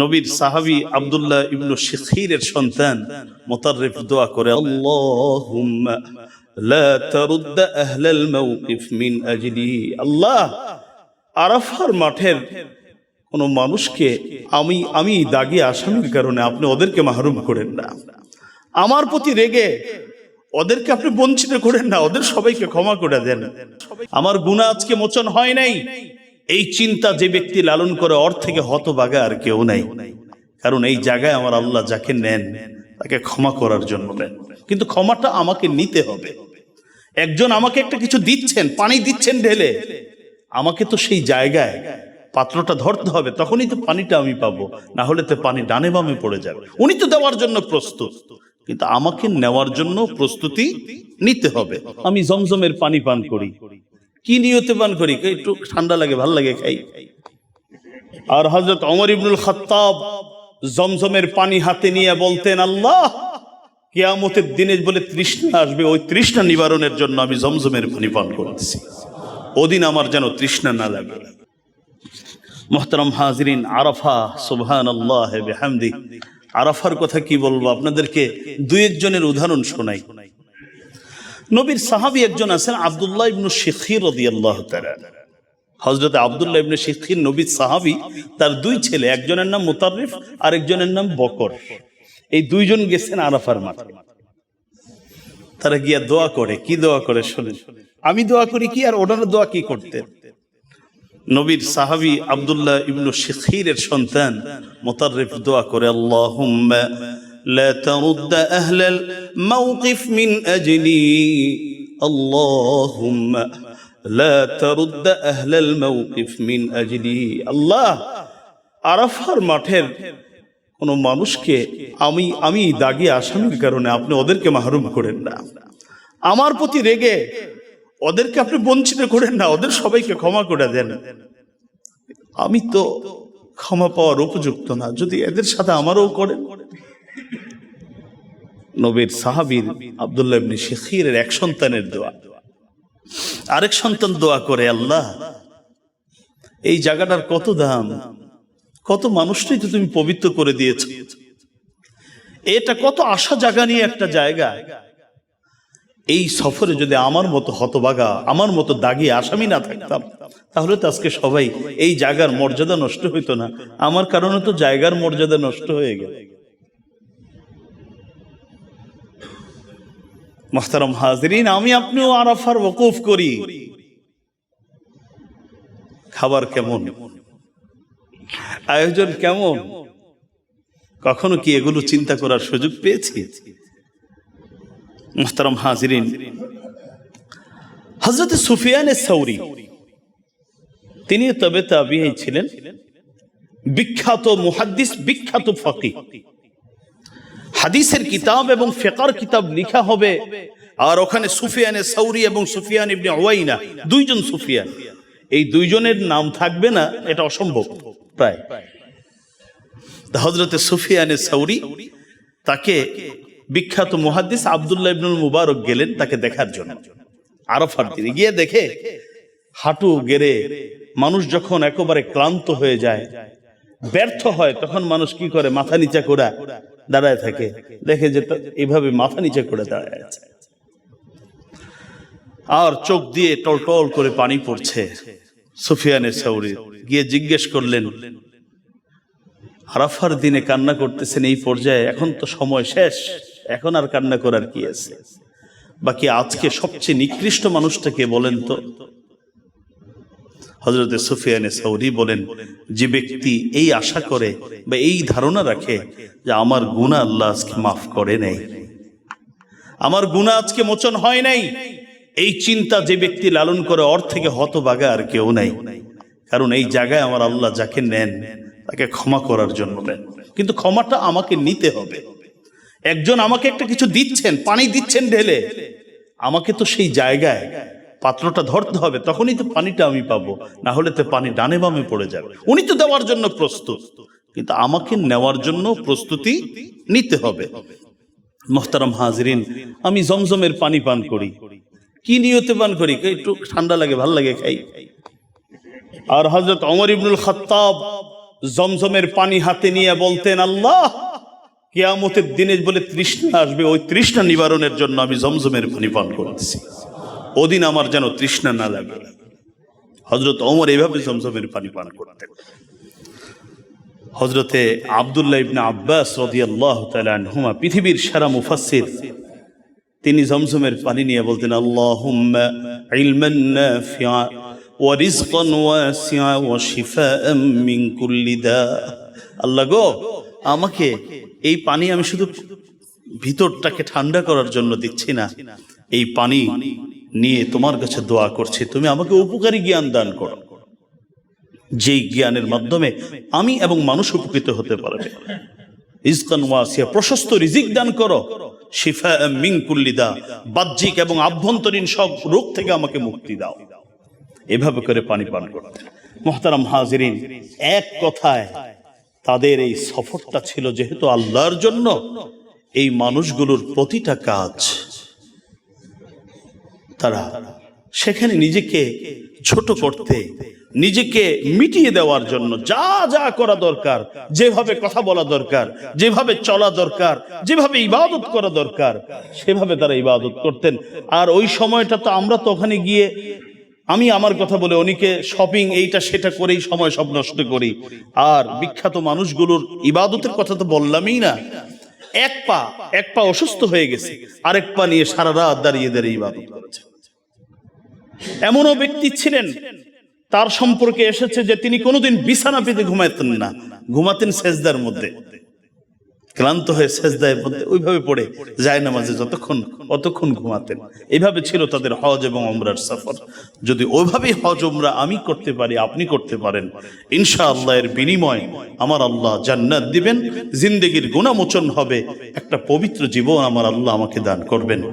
নবীর সাহাবী আব্দুল্লাহ ইবনু শিখিরের সন্তান মোতাররিফ দোয়া করে, আল্লাহুম্মা লা তারুদ্দ আহলাল আল্লাহ, আরাফার মাঠের কোন মানুষকে আমি আমি দাগি আসামির কারণে আপনি ওদেরকে মাহরুম করেন না। আমার প্রতি রেগে ওদেরকে আপনি বঞ্চিত করেন না, ওদের সবাইকে ক্ষমা করে দেন। আমার গুণা আজকে মোচন হয় নাই। এই চিন্তা যে ব্যক্তি লালন করে অর থেকে হতবাগা আর কেউ নাই। কারণ এই জায়গায় আমার আল্লাহ যাকে নেন, তাকে ক্ষমা করার জন্য নেন। কিন্তু ক্ষমাটা আমাকে নিতে হবে। একজন আমাকে একটা কিছু দিচ্ছেন, পানি দিচ্ছেন ঢেলে, আমাকে তো সেই জায়গায় পাত্রটা ধরতে হবে, তখনই তো পানিটা আমি পাবো, না হলে তো পানি ডানে বামে পড়ে যাবে। উনি তো দেওয়ার জন্য প্রস্তুত, কিন্তু আমাকে নেওয়ার জন্য প্রস্তুতি নিতে হবে। আমি জমজমের পানি পান করি। কি নিয়তে পান করি? একটু ঠান্ডা লাগে, ভালো লাগে খাই। আর হজরত অমর ইবনুল খত্তাব জমজমের পানি হাতে নিয়ে বলতেন, আল্লাহ, কেয়ামতের দিনে বলে তৃষ্ণা আসবে, ওই তৃষ্ণা নিবারণের জন্য আমি জমজমের পানি পান করতেছি। ওদিন আমার যেন তৃষ্ণা না লাগে। মোহতারাম হাজরিন, আরাফা সুবহান আল্লাহ বেহামদি। আরাফার কথা কি বলব? আপনাদেরকে দুই একজনের উদাহরণ শোনাই। নবীর সাহাবী একজন আছেন আব্দুল্লাহ ইবনু শিখির রাদিয়াল্লাহু তাআলা। হযরত আব্দুল্লাহ ইবনে শিখির নবীর সাহাবী, তার দুই ছেলে, একজনের নাম মুতাররিফ আর একজনের নাম বকর। এই দুইজন গেছেন আরাফার মাঠে। তারা গিয়া দোয়া করে, কি দোয়া করে শুনেন? আমি দোয়া করি কি আর ওনারা দোয়া কি করতেন নবীর সাহাবী আব্দুল্লাহ ইবনু শিখিরের সন্তান মোতাররিফ দোয়া করে, আল্লাহুম্মা لا ترد أهل الموقف من أجلي اللهم لا ترد أهل الموقف من أجلي الله আরাফার মাঠের কোন মানুষকে আমি আমি দাগি আসামির কারণে আপনি ওদেরকে মাহরুম করেন না আমার প্রতি রেগে ওদেরকে আপনি বঞ্চিত করেন না ওদের সবাইকে ক্ষমা করে দেন আমি তো ক্ষমা পাওয়ার উপযুক্ত না যদি এদের সাথে আমারও করেন নবীর সাহাবীর আব্দুল্লাহ শেখিরের এক সন্তানের দোয়া। আরেক সন্তান দোয়া করে, আল্লাহ, এই জায়গাটার কত দাম? কত মানুষটাই তো তুমি পবিত্র করে দিয়েছ। এটা কত আশা জায়গা নিয়ে একটা জায়গা। এই সফরে যদি আমার মতো হতবাগা, আমার মতো দাগি আসামি না থাকতাম, তাহলে তো আজকে সবাই এই জায়গার মর্যাদা নষ্ট হইতো না। আমার কারণে তো জায়গার মর্যাদা নষ্ট হয়ে গেল। মোহতারম হাজরিন, আমি আপনিও আরাফার ওকুফ করি। খাবার কেমন? আয়োজন কেমন? কখনো কি এগুলো চিন্তা করার সুযোগ পেয়েছি? মোহতারম হাজরিন হজরত সুফিয়ান সৌরি তিনি তবে তাবিয়াই ছিলেন। বিখ্যাত মুহাদ্দিস, বিখ্যাত ফকি হাদিসের কিতাব এবং ফেকার কিতাব লিখা হবে। আর ওখানে সুফিয়ানে সৌরি এবং সুফিয়ান ইবনে ওয়াইনা দুইজন সুফিয়ান। এই দুইজনের নাম থাকবে না, এটা অসম্ভব, প্রায়। হজরতে সুফিয়ানে সৌরি তাকে বিখ্যাত মুহাদ্দিস আব্দুল্লাহ ইবনুল মুবারক গেলেন তাকে দেখার জন্য। আরফার দিনে গিয়ে দেখে হাঁটু গেড়ে মানুষ যখন একেবারে ক্লান্ত হয়ে যায়, ব্যর্থ হয়, তখন মানুষ কি করে? মাথা নিচা করে দাঁড়ায় থাকে, দেখে যে এইভাবে মাথা নিচে করে দাঁড়ায় আছে। আর চোখ দিয়ে টলটল করে পানি পড়ছে সুফিয়ানের সৌরি গিয়ে জিজ্ঞেস করলেন, আরাফার দিনে কান্না করতেছেন এই পর্যায়ে, এখন তো সময় শেষ, এখন আর কান্না করার কি আছে? বাকি আজকে সবচেয়ে নিকৃষ্ট মানুষটাকে বলেন তো হজরতে সুফিয়ানে সৌরি বলেন, যে ব্যক্তি এই আশা করে বা এই ধারণা রাখে যে আমার গুণা আল্লাহ আজকে মাফ করে নেই আমার গুণা আজকে মোচন হয় নাই, এই চিন্তা যে ব্যক্তি লালন করে অর থেকে হতবাগা আর কেউ নাই। কারণ এই জায়গায় আমার আল্লাহ যাকে নেন, তাকে ক্ষমা করার জন্য নেন কিন্তু ক্ষমাটা আমাকে নিতে হবে। একজন আমাকে একটা কিছু দিচ্ছেন, পানি দিচ্ছেন ঢেলে, আমাকে তো সেই জায়গায় পাত্রটা ধরতে হবে, তখনই তো পানিটা আমি পাবো, না হলে তো পানি ডানে বামে পড়ে যাবে। উনি তো দেওয়ার জন্য প্রস্তুত, কিন্তু আমাকে নেওয়ার জন্য প্রস্তুতি নিতে হবে। মোহতারাম হাজরিন, আমি জমজমের পানি পান করি। কি নিয়তে পান করি? একটু ঠান্ডা লাগে, ভালো লাগে খাই। আর হজরত অমর ইবনুল খত্তাব জমজমের পানি হাতে নিয়ে বলতেন, আল্লাহ, কেয়ামতের দিনে বলে তৃষ্ণা আসবে, ওই তৃষ্ণা নিবারণের জন্য আমি জমজমের পানি পান করতেছি। ওদিন আমার যেন তৃষ্ণা না লাগে। হজরত ওমর এইভাবে জমজমের পানি পান করতেন। হজরতে আবদুল্লাহ ইবনে আব্বাস রদিয়াল্লাহ তাআলা পৃথিবীর সেরা মুফাসসির, তিনি জমজমের পানি নিয়ে বলতেন দা। আল্লাহ গো, আমাকে এই পানি আমি শুধু ভিতরটাকে ঠান্ডা করার জন্য দিচ্ছি না, এই পানি নিয়ে তোমার কাছে দোয়া করছি। তুমি আমাকে উপকারী জ্ঞান দান করো। যেই জ্ঞানের মাধ্যমে আমি এবং মানুষ উপকৃত হতে পারবে। ইজকান ওয়াসিয়া, প্রশস্ত রিজিক দান করো। শিফা মিং কুল্লিদা বাহ্যিক এবং আভ্যন্তরীণ সব রোগ থেকে আমাকে মুক্তি দাও। এভাবে করে পানি পান করতেন মোহতারাম হাজিরিন, এক কথায় তাদের এই সফরটা ছিল যেহেতু আল্লাহর জন্য, এই মানুষগুলোর প্রতিটা কাজ তারা। সেখানে নিজেকে ছোট করতে, নিজেকে মিটিয়ে দেওয়ার জন্য যা যা করা দরকার, যেভাবে কথা বলা দরকার, যেভাবে চলা দরকার, যেভাবে ইবাদত করা দরকার, সেভাবে তারা ইবাদত করতেন। আর ওই সময়টা তো আমরা তো ওখানে গিয়ে, আমি আমার কথা বলে অনেকে, শপিং এইটা সেটা করেই সময় সব নষ্ট করি। আর বিখ্যাত মানুষগুলোর ইবাদতের কথা তো বললামই না। এক পা এক পা অসুস্থ হয়ে গেছে, আরেক পা নিয়ে সারা রাত দাঁড়িয়ে দাঁড়িয়ে ইবাদত করেছে। এমনও ব্যক্তি ছিলেন, তার সম্পর্কে এসেছে যে তিনি কোনোদিন বিছানা পেতে ঘুমাতেন না, ঘুমাতেন সেজদার মধ্যে। ক্লান্ত হয়ে সেজদায় মধ্যে ওইভাবে পড়ে যায় না মাঝে যতক্ষণ, অতক্ষণ ঘুমাতেন। এইভাবে ছিল তাদের হজ এবং অমরার সফর। যদি ওইভাবেই হজ ওমরা আমি করতে পারি, আপনি করতে পারেন। ইনশা আল্লাহ এর বিনিময় আমার আল্লাহ জান্নাত দিবেন। জিন্দেগির গুণামোচন হবে। একটা পবিত্র জীবন আমার আল্লাহ আমাকে দান করবেন।